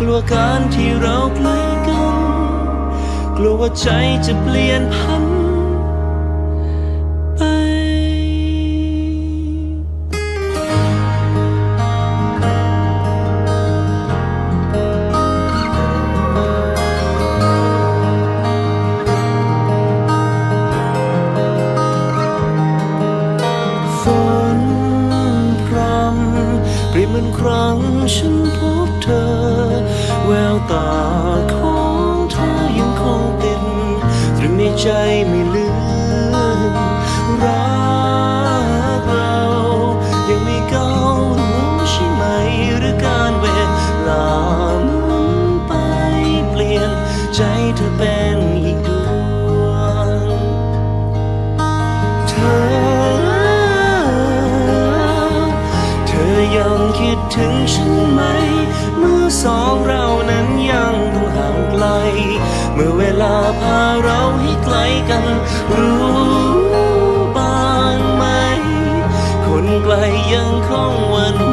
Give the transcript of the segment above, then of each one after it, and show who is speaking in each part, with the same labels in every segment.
Speaker 1: กลัวการที่เราใกล้กัน กลัวว่าใจจะเปลี่ยนพัน รียบเหมือนครั้งฉันพบเธอ แววตาของเธอยังคงติดตรึงในใจไม่ลืม ถึงฉันไหมเมื่อสองเรานั้นยังต้องห่างไกล เมื่อเวลาพาเราให้ไกลกัน รู้บ้างไหม คนไกลยังคงวัน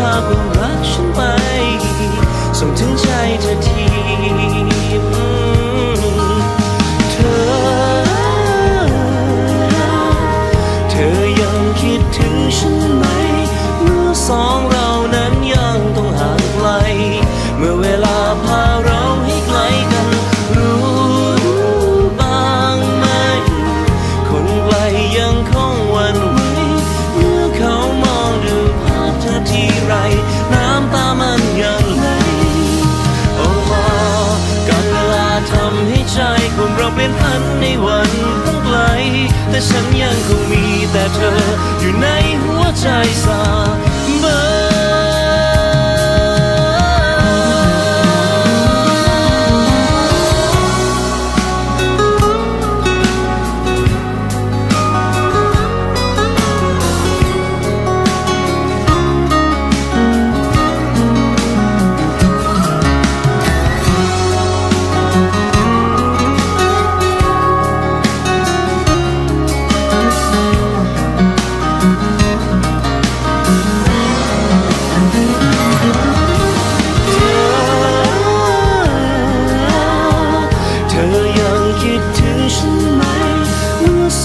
Speaker 1: ความรักฉันไปส่งถึงใจเธอที เป็นพันในวันข้างไกล แต่ฉันยังคงมีแต่เธออยู่ในหัวใจสา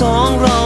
Speaker 1: สองเรา